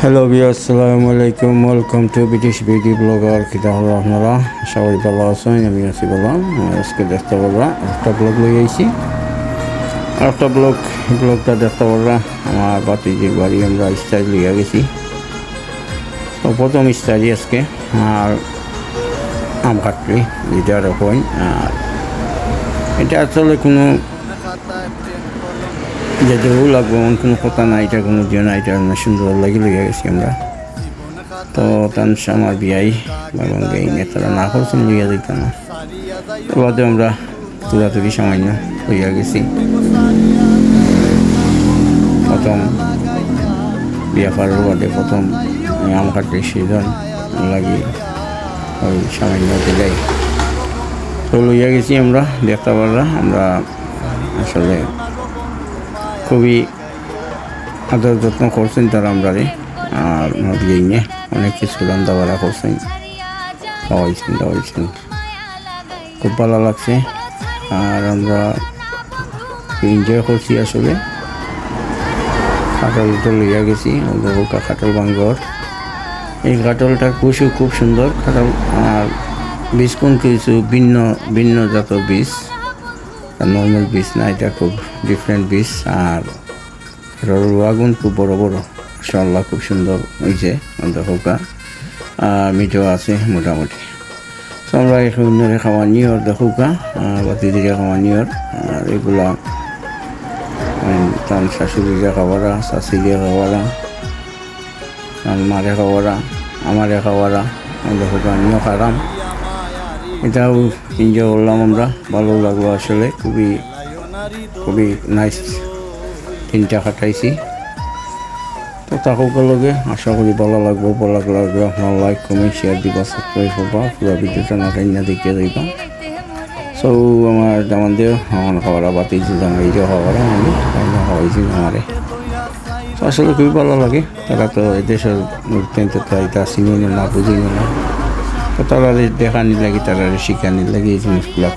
Hello বিয়া আসসালামু আলাইকুম welcome to British beauty blogger কিতা হলো আপনারা সবাই ভালো আছেন আমি আছি বললাম আজকে দেখতে পারবা একটা ব্লগ লই আইছি একটা ব্লগ ব্লগটা দেখতে পারবা আমার বাতিজির বাড়ি আমরা স্টাইল লইয়া গেছি তো প্রথম স্টাইলই আজকে আর আম কাটলি যেটা রকম আর এটা আসলে কোনো যে দেবও লাগবো, এমন কোনো কথা নাই এটা কোনো দিও না এটা না সুন্দর লাগি লইয়া গেছি আমরা। তো তান আমার বিয়াই এবং এই নেতারা না করছেন লইয়া দিত না তো বাদে আমরা তুলাতুলি সামান্য লইয়া গেছি। প্রথম বিয়া পাড়ার বাদে প্রথম আম কাটলে সিজন লাগি, ওই সামান্য দিলাই তো লইয়া গেছি আমরা দেখতে পারলাম আমরা আসলে খুবই আদর যত্ন করছেন তারা আমরা আর নদীই নিয়ে অনেক কিছু রান্না বাড়া করছেন। খাওয়াইছেন, দাওয়াইছেন। খুব ভালো লাগছে। আর আমরা এনজয় করছি আসলে। খাটলটা লইয়া গেছি বহুকা খাটল বাঙ্গর এই খাটলটা কুশু খুব সুন্দর খাটল আর বীজ কোন কিছু ভিন্ন ভিন্ন জাত বীজ। নর্মাল বীজ না, এটা খুব ডিফারেন্ট বীজ আর আগুন খুব বড় বড়। মাশাআল্লাহ, খুব সুন্দর হয়েছে দেখোকা আর মিঠো আছে মোটামুটি। তো আমরা এখানে খাওয়া নিয়র বাতি দিকে খাওয়া নিয়র আর এগুলা তার শাশুড়িরে খাওয়ারা দিয়ে খাওয়ারা তার মারে খাওয়ারা আমারে খাওয়ারা দেখোকা খারাম। এটাও এনজয় করলাম আমরা, ভালো লাগল আসলে, খুবই খুবই নাইস তিনটা কাটাইছি। তো তাকে লগে আশা করি ভালো লাগবো, ভালো লাগবে আপনার লাইক কমেন্ট শেয়ার দিবা সাবস্ক্রাইব করবা, পুরো ভিডিওটা না না দেখিয়ে দিবা। সো আমার যেমন দিয়ে আমার খাবার বাতিছি জামাই যে খাবার আমি খাওয়াইছি আমারে আসলে খুবই ভালো লাগে, তারা তো এদেশের টেন্টে তো এটা চিনি না বুঝি না। তো তারা দেখানি লাগে তারা শিখানি লাগে, এই জিনিসগুলো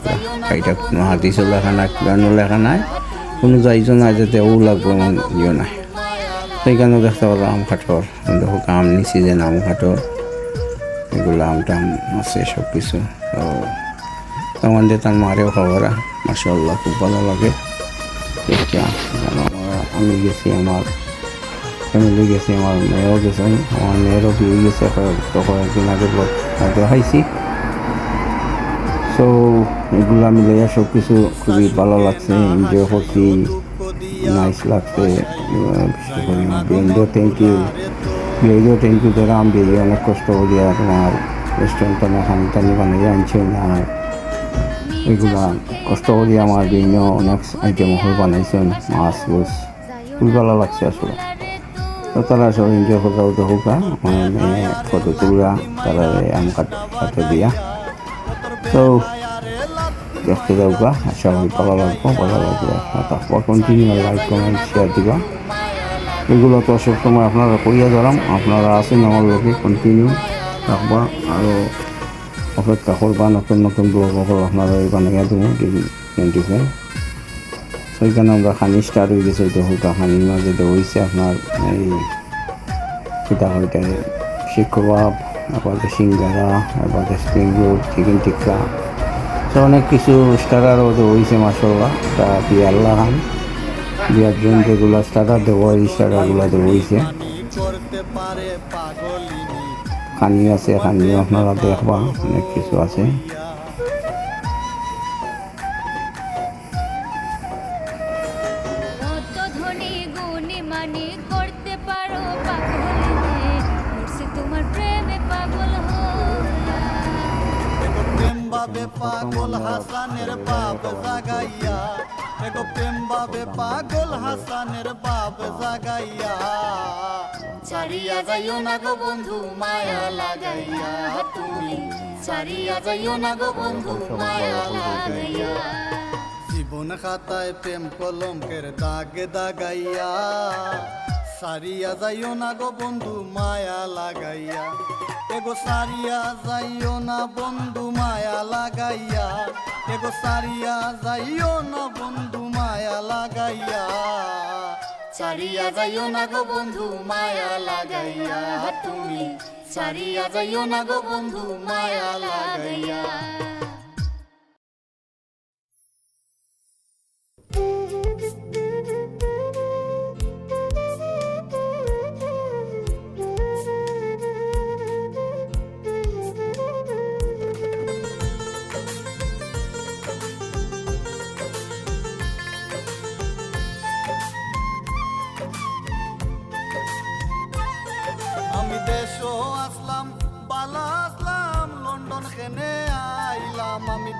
এটা কোনো হাদিসও লেখা নাই, কোরআনও লেখা নাই, কোনো যাইজন নাই যাতে ও লাগবো এমন ইয়ে নাই। সেইখানেও দেখতে পারলাম আম খাটর, দেখো আম নিছি যে আম খাটর, এগুলো আম টাম আছে সব কিছু তো তেমন দিয়ে তার মারেও খাবারা মাসাল্লাহ খুব ভালো লাগে। আমি গেছি আমার ফ্যামিলি গেছে, আমার মেয়েও গেছে আমার মেয়েরও বিয়ে গেছে তখন একদিন আগে দেখাইছি। সো এগুলো আমি লইয়া সব কিছু খুবই ভালো লাগছে এনজয় করছি নাইস লাগছে বেন্ডো থ্যাংক ইউ বিয়েও থ্যাংক ইউ যারা আমি অনেক কষ্ট করি আর তোমার রেস্টুরেন্টটা না টানি বানিয়ে আনছেন আর এগুলা কষ্ট করি আমার বিভিন্ন অনেক আইটেম বানাইছেন, মাছ গোস খুবই ভালো লাগছে আসলে। তারা সব এনজয় করাও তো হোক ফটো তুলা তারা আম কাট কাটে দিয়া। তো, দেখতে যাও গা আশা করি ভালো লাগবো, ভালো লাগবে। তারপর কন্টিনিউ লাইক কমেন্ট শেয়ার দিবা। এগুলো তো সবসময় আপনারা করিয়া ধরাম, আপনারা আছেন আমার লোকে কন্টিনিউ রাখবা আরও অপেক্ষা করবা, নতুন নতুন ব্লগ আপনারা এই বানাইয়া দেবো ডিফারেন্ট সেইখানে আমরা খানি স্টার্ট হয়ে গেছে হুকা খানির মাঝে তো আপনার এই কিতা হইতে শিখ কাবাব এরপরে সিঙ্গারা এরপরে স্প্রিং রোল চিকেন টিক্কা। তো অনেক কিছু স্টার্টারও তো হয়েছে মাসাল্লাহ তা দিয়ে আল্লাহ খান বিয়ার জন্য যেগুলো স্টার্টার দেবো এই স্টার্টারগুলো খানি আছে খানিও আপনারা দেখবা, অনেক কিছু আছে। হাসানের বাপ জাগাইয়া এগো প্রেম বাবে পাগল হাসানের বাপ জাগাইয়া। চারিয়া যাইও না গো বন্ধু মায়া লাগাইয়া। তুমি চারিয়া যাইও না গো বন্ধু মায়া লাগাইয়া। জীবন খাতায় প্রেম কলঙ্কের দাগে দাগাইয়া। সারিয়া যাইও না গো বন্ধু, মায়া লাগাইয়া। এগো সারিয়া যাইও না বন্ধু, মায়া লাগাইয়া। এগো সারিয়া যাইও না বন্ধু, মায়া লাগাইয়া। সারিয়া যাইও না গো বন্ধু, মায়া লাগাইয়া। তুমি সারিয়া যাইও না গো বন্ধু, মায়া লাগাইয়া।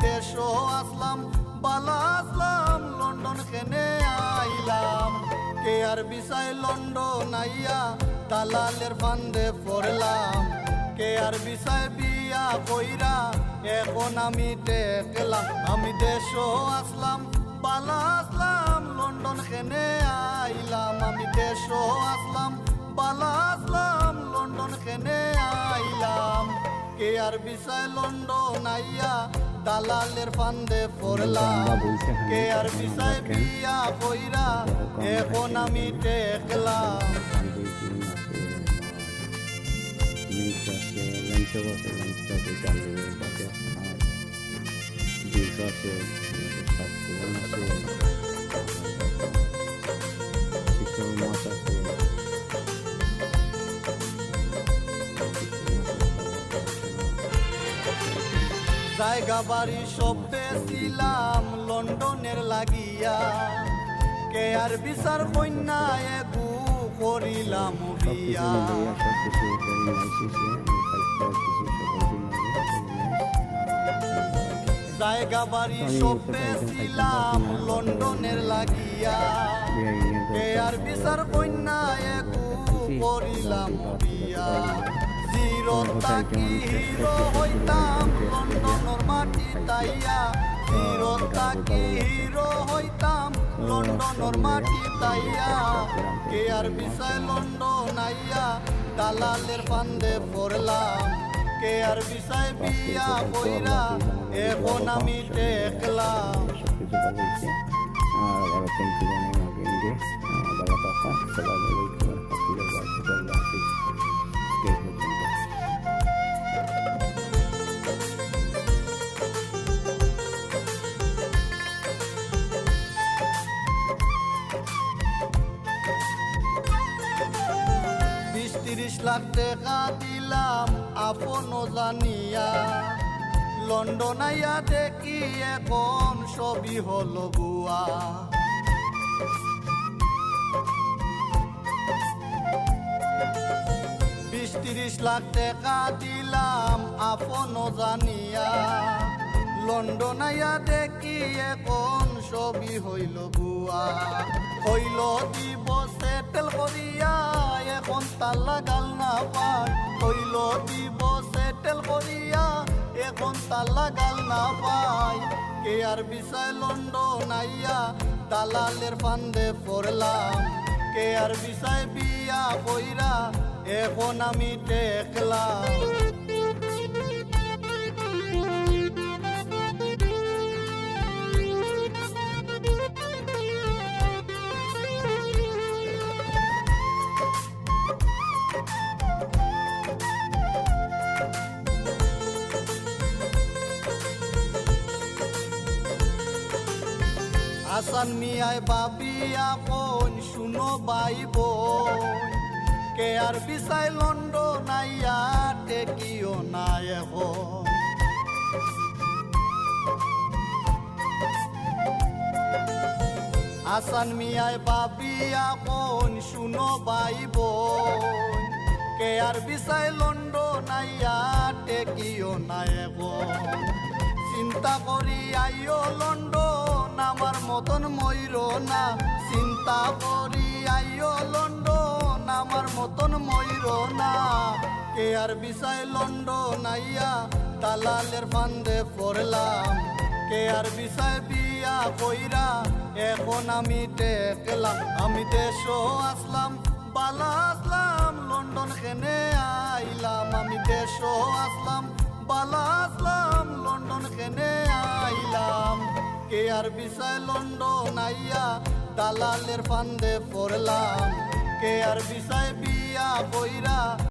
দেশও আসলাম, বালা আসলাম, লন্ডন খেনে আইলাম। কে আর বিসাই লন্ডন আইয়া দালালের ফান্দে পড়লাম। কে আর বিসাই বিয়া কইরা, এখন আমি টেকলাম। আমি দেশও আসলাম, বালা আসলাম, লন্ডন খেনে আইলাম। আমি দেশও আসলাম, বালা আসলাম, লন্ডন খেনে আইলাম। কে আর বিষয় লন্ডন আইয়া দালালের ফান্দে পড়লাম কে আর বিষয় বিয়া বইরা এখন আমি টেকলাম Thank আছে জায়গা বাড়ি সব পেয়েছিলাম লন্ডনের লাগিয়া। কে আর বিচার কন্যা এবু করিলাম জায়গা বাড়ি সব পেয়েছিলাম। লন্ডনের লাগিয়া। কে আর বিচার কন্যা একু করিলাম বিয়া জিরো তাকি হইতাম লন্ডনের মাটি তাইয়া জিরো তাকি হিরো হইতাম লন্ডনের মাটি তাইয়া কে আর বিষয় লন্ডন আইয়া দালালের ফান্দে পড়লাম কে আর বিষয় বিয়া কইরা এখন আমি হয়েছে আর আবার থ্যাংক ইউ জানাই আমাকে নিজে ভালো কথা সালাম আলাইকুম লাখ টাকা দিলাম আপন জানিয়া। লন্ডন আইয়া দেখি এখন সবই হলো বুয়া বিশ তিরিশ লাখ টাকা দিলাম আপন জানিয়া। লন্ডন আইয়া দেখি এখন সবই হইল বুয়া হইল দিব সেটেল করিয়া এখন তাল্লা গাল না পায় হইল দিব সেটেল করিয়া এখন তাল্লা গাল না পায় কে আর বিষয় লন্ডন আইয়া, দালালের ফান্দে পড়লাম। কে আর বিষয় বিয়া কইরা এখন আমি টেকলাম। হাসান মিয়ায় বাবিয়া কোন শুনো বাই বোন কে আর বিসাই লন্ডন আইয়া টেকিও না এখন। হাসান মিয়ায় বাবিয়া কোন শুনো বাই বোন কে আর বিসাই লন্ডন আইয়া টেকিও না এখন। চিন্তা করি আইও লন্ডন আমার মতন ময়ূর না। চিন্তা করি আইও লন্ডন, আমার মতন ময়ূর না। কে আর বিষয় লন্ডন আইয়া দালালের ফান্দে পড়লাম। কে আর বিষয় বিয়া কইরা এখন আমি টেকলাম। আমি দেশও আসলাম, বালা আসলাম, লন্ডন খেনে আইলাম। আমি দেশও আসলাম, বালা আসলাম, লন্ডন খেনে আইলাম। কে আর বিষয় লন্ডন নাইয়া দালালের ফান্দে পড়লাম। কে আর বিষয় বিয়া